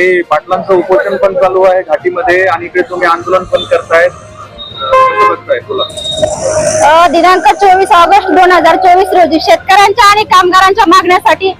काही पाटलांचं उपोषण पण चालू आहे घाटीमध्ये आणि इकडे तुम्ही आंदोलन पण करतायत दिनांक चोवीस ऑगस्ट दोन हजार चोवीस रोजी शेतकऱ्यांच्या आणि कामगारांच्या मागण्यासाठी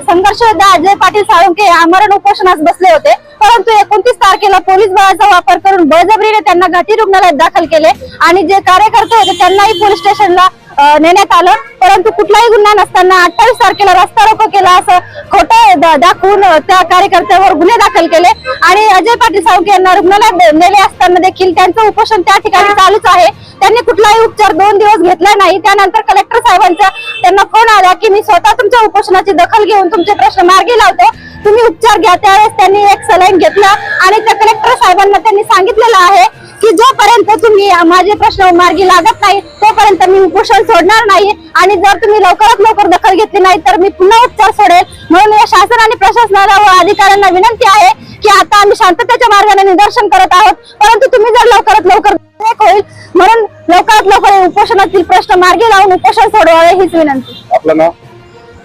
संघर्ष अजय पाटील साळुंके आमरण उपोषणास बसले होते. परंतु एकोणतीस तारखेला पोलीस बळाचा वापर करून बळजबरीने त्यांना घाटी रुग्णालयात दाखल केले आणि जे कार्यकर्ते होते त्यांनाही पोलीस स्टेशनला नेण्यात आलं. परंतु कुठलाही गुन्हा नसताना अठ्ठावीस तारखेला रस्ता रोको केला असं खोटं दा- दाखवून त्या कार्यकर्त्यावर गुन्हे दाखल केले. आणि अजय पाटील साळुंके यांना रुग्णालयात नेले असताना देखील त्यांचं उपोषण त्या ठिकाणी चालूच आहे. त्यांनी कुठलाही उपचार दोन दिवस घेतला नाही. त्यानंतर कलेक्टर साहेबांचा त्यांना फोन आला की मी स्वतः तुमच्या उपोषणाची दखल घेऊन तुमचे प्रश्न मार्गी लावतो. तुम्ही उपचार घ्या. त्यावेळेस त्यांनी एक सलाईन घेतला आणि त्या कलेक्टर साहेबांना त्यांनी सांगितलेलं आहे की जोपर्यंत तुम्ही माझे प्रश्न मार्गी लागत नाही तोपर्यंत मी उपोषण सोडणार नाही आणि जर तुम्ही लवकरात लवकर दखल घेतली नाही तर मी पुन्हा उपचार सोडेल. म्हणून या शासन आणि प्रशासनाला व अधिकाऱ्यांना विनंती आहे की आता आम्ही शांततेच्या मार्गाने निदर्शन करत आहोत. परंतु तुम्ही जर लवकरात लवकर होईल म्हणून लवकरात लवकर उपोषणातील प्रश्न मार्गी लावून उपोषण सोडवावे हीच विनंती. आपलं नाव?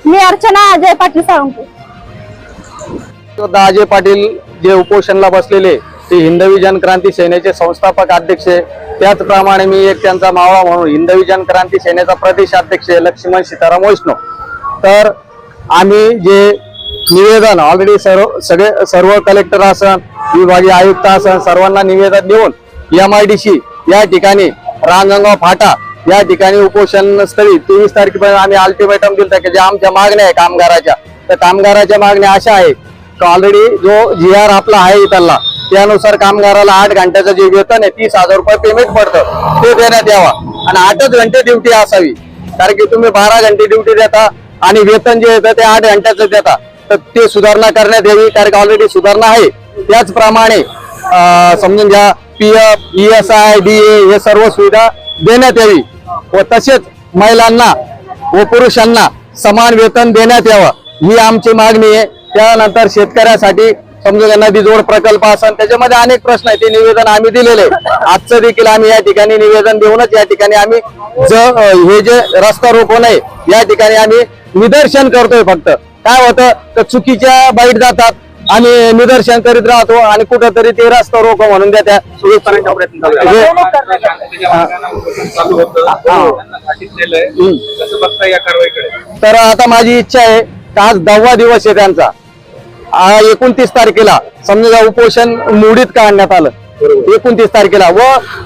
मी अर्चना अजय पाटील साळुंके. अजय पाटील जे उपोषणला बसलेले ते हिंदवी जनक्रांती सेनेचे संस्थापक अध्यक्ष आहे. त्याचप्रमाणे मी एक त्यांचा मावळा म्हणून हिंदवी जनक्रांती सेनेचा प्रदेश अध्यक्ष आहे, लक्ष्मण सीताराम वैष्णव तर आम्ही जे निवेदन ऑलरेडी सर्व सगळे सर्व कलेक्टर असन विभागीय आयुक्त असन सर्वांना निवेदन देऊन एम आय डी सी या ठिकाणी रांजणगाव फाटा या ठिकाणी उपोषण स्थळी तेवीस तारखेपर्यंत आम्ही अल्टिमेटम दिलं की जे आमच्या मागण्या आहे कामगाराच्या तर कामगाराच्या मागण्या अशा आहे ऑलरेडी जो जी आर आपला आहे इथला त्यानुसार कामगाराला आठ घंट्याचं जे वेतन आहे तीस हजार रुपये पेमेंट पडतं. ते देण्यात यावा. आणि आठच घंटे ड्युटी असावी. कारण की तुम्ही बारा घंटे ड्युटी देता आणि वेतन जे येतं ते आठ घंट्याचं देता. तर ते सुधारणा करण्यात यावी कारण की ऑलरेडी सुधारणा आहे. त्याचप्रमाणे समजून घ्या P F E S I D A हे सर्व सुविधा देण्यात यावी. व तसेच महिलांना व पुरुषांना समान वेतन देण्यात यावं. ही आमची मागणी आहे. त्यानंतर शेतकऱ्यासाठी समजा नदी जोड प्रकल्प असेल त्याच्यामध्ये अनेक प्रश्न आहेत. ते निवेदन आम्ही दिलेले आहे. आजचं देखील आम्ही या ठिकाणी निवेदन देऊनच या ठिकाणी आम्ही ज हे जे रस्ता रोको नाही या ठिकाणी आम्ही निदर्शन करतोय फक्त. काय होतं? तर चुकीच्या बाईट जातात आणि निदर्शन करीत राहतो आणि कुठंतरी ते रस्ता रोको म्हणून देत्या. करण्याचा प्रयत्न चालू आहे हे- शांततेच्या मार्गाने उपोषण चालू होतं. त्यांना घाटीत नेलंय कसं बघताय या कारवाईकडे. तर आता माझी इच्छा आहे की आज दहावा दिवस आहे त्यांचा. एकोणतीस तारखेला समजा उपोषण मोडीत काढण्यात आलं. एकोणतीस तारखेला. व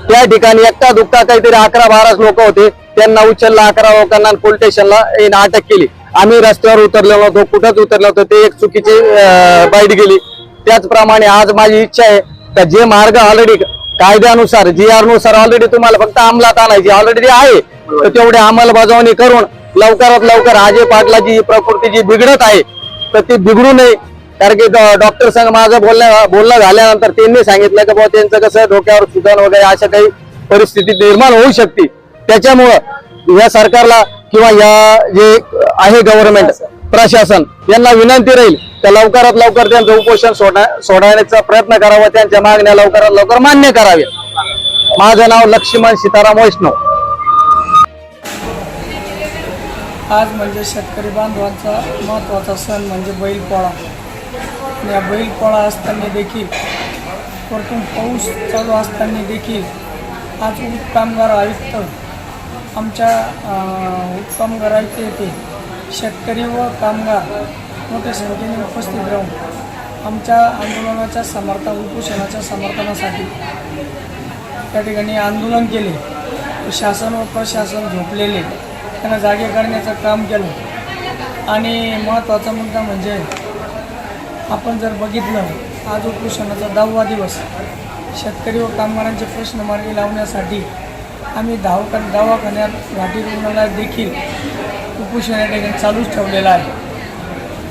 त्या ठिकाणी एकटा दुखता काहीतरी अकरा बाराच लोक होते. त्यांना उचलला अकरा लोकांना पोलीस स्टेशनला अटक केली. आम्ही रस्त्यावर उतरलो नव्हतो. कुठंच उतरलो नव्हतो. ते एक चुकीची बाईट गेली. त्याचप्रमाणे आज माझी इच्छा आहे का जे मार्ग ऑलरेडी कायद्यानुसार जी आरनुसार ऑलरेडी तुम्हाला फक्त अंमलात आणायची ऑलरेडी आहे. तर तेवढी अंमलबजावणी करून लवकरात लवकर अजय पाटलाची ही प्रकृती जी बिघडत आहे तर ती बिघडू नये. कारण की डॉक्टर संघ माझं बोलणं बोलणं झाल्यानंतर त्यांनी सांगितलं की बाबा त्यांचं कसं डोक्यावर सुधान वगैरे अशा काही परिस्थिती निर्माण होऊ शकते. त्याच्यामुळं या सरकारला किंवा या जे आहे गव्हर्नमेंट प्रशासन यांना विनंती राहील त्या लवकरात लवकर त्यांचं उपोषण सोडा सोडवण्याचा प्रयत्न करावा त्यांच्या मागण्या लवकरात लवकर मान्य कराव्या माझं नाव लक्ष्मण सीताराम वैष्णव. आज म्हणजे शेतकरी बांधवांचा महत्त्वाचा सण म्हणजे बैलपोळा. या बैलपोळा असताना देखील वरतून पाऊस चालू असताना देखील आज उत्कामगार कामगार आयुक्त आमच्या अं, कामगार आयुक्त येथे शेतकरी व कामगार मोठ्या संख्येने उपस्थित राहून आमच्या आंदोलनाच्या समर्था उपोषणाच्या समर्थनासाठी त्या ठिकाणी आंदोलन केले. शासन व प्रशासन झोपलेले. त्यांना जागे करण्याचं काम केलं. आणि महत्त्वाचा मुद्दा म्हणजे आपण जर बघितलं आज उपोषणाचा दहावा दिवस. शेतकरी व कामगारांचे प्रश्न मार्गी लावण्यासाठी आम्ही दवाखा दवाखान्यात घाटी रुग्णालयात देखील उपोषण या ठिकाणी चालूच ठेवलेलं आहे.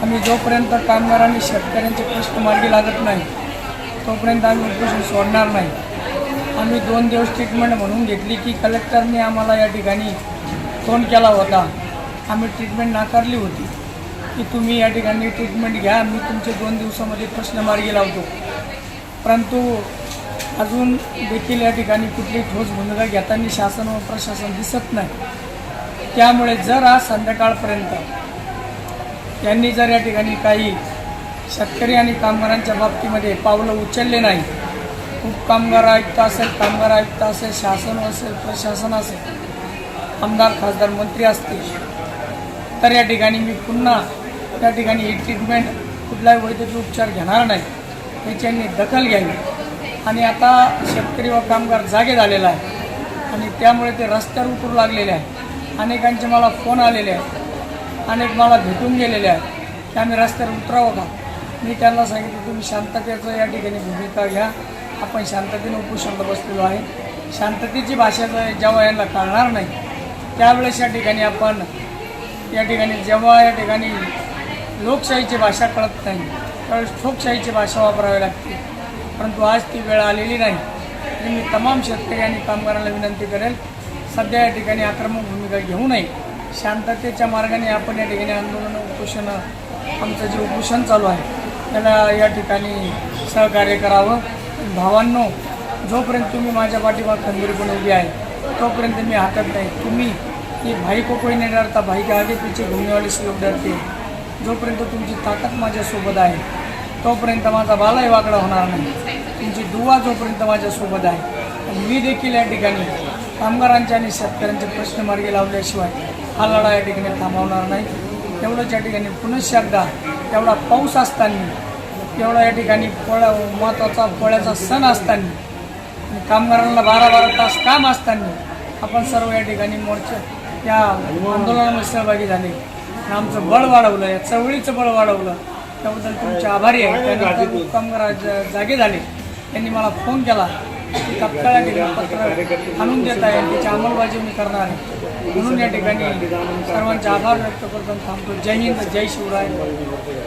आम्ही जोपर्यंत कामगार आणि शेतकऱ्यांचे प्रश्न मार्गी लागत नाही तोपर्यंत आम्ही उपोषण सोडणार नाही. आम्ही दोन दिवस ट्रीटमेंट म्हणून घेतली की कलेक्टरने आम्हाला या ठिकाणी फोन केला होता. आम्ही ट्रीटमेंट नाकारली होती. की तुम्ही या ठिकाणी ट्रीटमेंट घ्या. मी तुमचे दोन दिवसामध्ये प्रश्न मार्गी लावतो. परंतु अजून देखील या ठिकाणी कुठली ठोस भूमिका घेताना शासन व प्रशासन दिसत नाही. त्यामुळे जर आज संध्याकाळपर्यंत यांनी जर या ठिकाणी काही शेतकरी आणि कामगारांच्या बाबतीमध्ये पावलं उचलले नाही खूप कामगार आयुक्त असेल कामगार आयुक्त असेल शासन असेल प्रशासन असेल आमदार खासदार मंत्री असतील तर या ठिकाणी मी पुन्हा त्या ठिकाणी ही ट्रीटमेंट कुठलाही वैद्यकीय उपचार घेणार नाही त्याच्यांनी दखल घ्यावी. आणि आता शेतकरी व कामगार जागे झालेला आहे आणि त्यामुळे ते रस्त्यावर उतरू लागलेले आहे अनेकांचे मला फोन आलेले आहेत. अनेक मला भेटून गेलेले आहेत. की आम्ही रस्त्यावर उतरावं का? मी त्यांना सांगितलं तुम्ही शांततेचं या ठिकाणी भूमिका घ्या. आपण शांततेने उपोषणाला बसलेलो आहे. शांततेची भाषा जेव्हा यांना कळणार नाही त्यावेळेस या ठिकाणी आपण या ठिकाणी जेव्हा या ठिकाणी लोकशाहीची भाषा कळत नाही. त्यावेळेस ठोकशाहीची भाषा वापरावी लागते. परंतु आज ती वेळ आलेली नाही. मी तमाम शेतकरी आणि कामगारांना विनंती करेल सध्या या ठिकाणी आक्रमक भूमिका घेऊ नये. शांततेच्या मार्गाने आपण या ठिकाणी आंदोलन उपोषण आमचं जे उपोषण चालू आहे त्याला या ठिकाणी सहकार्य करावं. भावांनो जोपर्यंत तुम्ही माझ्या पाठीमाग खंबीरपणे उभी आहे तोपर्यंत मी हातात नाही. तुम्ही ती भाई को कोई नहीं डरता भाई के आगे पीछे घूमने वाले से लोग डरते हैं जोपर्यंत तुमची ताकद माझ्यासोबत आहे तोपर्यंत माझा बालाही वाकडा होणार नाही. तुमची दुवा जोपर्यंत माझ्यासोबत आहे आणि मी देखील या ठिकाणी कामगारांचे आणि शेतकऱ्यांचे प्रश्न मार्गी लावल्याशिवाय हा लढा या ठिकाणी थांबवणार नाही. तेवढंच या ठिकाणी पुनश्च एकदा तेवढा पाऊस असताना तेवढा या ठिकाणी पोळ्या महत्त्वाचा पोळ्याचा सण असताना कामगारांना बारा बारा तास काम असताना आपण सर्व या ठिकाणी मोर्चा या आंदोलनामध्ये सहभागी झाले. आमचं बळ वाढवलं या चवळीचं बळ वाढवलं. त्याबद्दल तुमचे आभारी आहे. त्यानंतर खूप कामगार जागे झाले. त्यांनी मला फोन केला. की तत्काळ पत्र आणून देत आहे. त्याची अंमलबजावणी मी करणार आहे. म्हणून या ठिकाणी सर्वांचे आभार व्यक्त करतो थांबतो. जय हिंद जय शिवराय.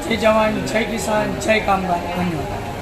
जय जवान जय किसान जय कामगार. धन्यवाद.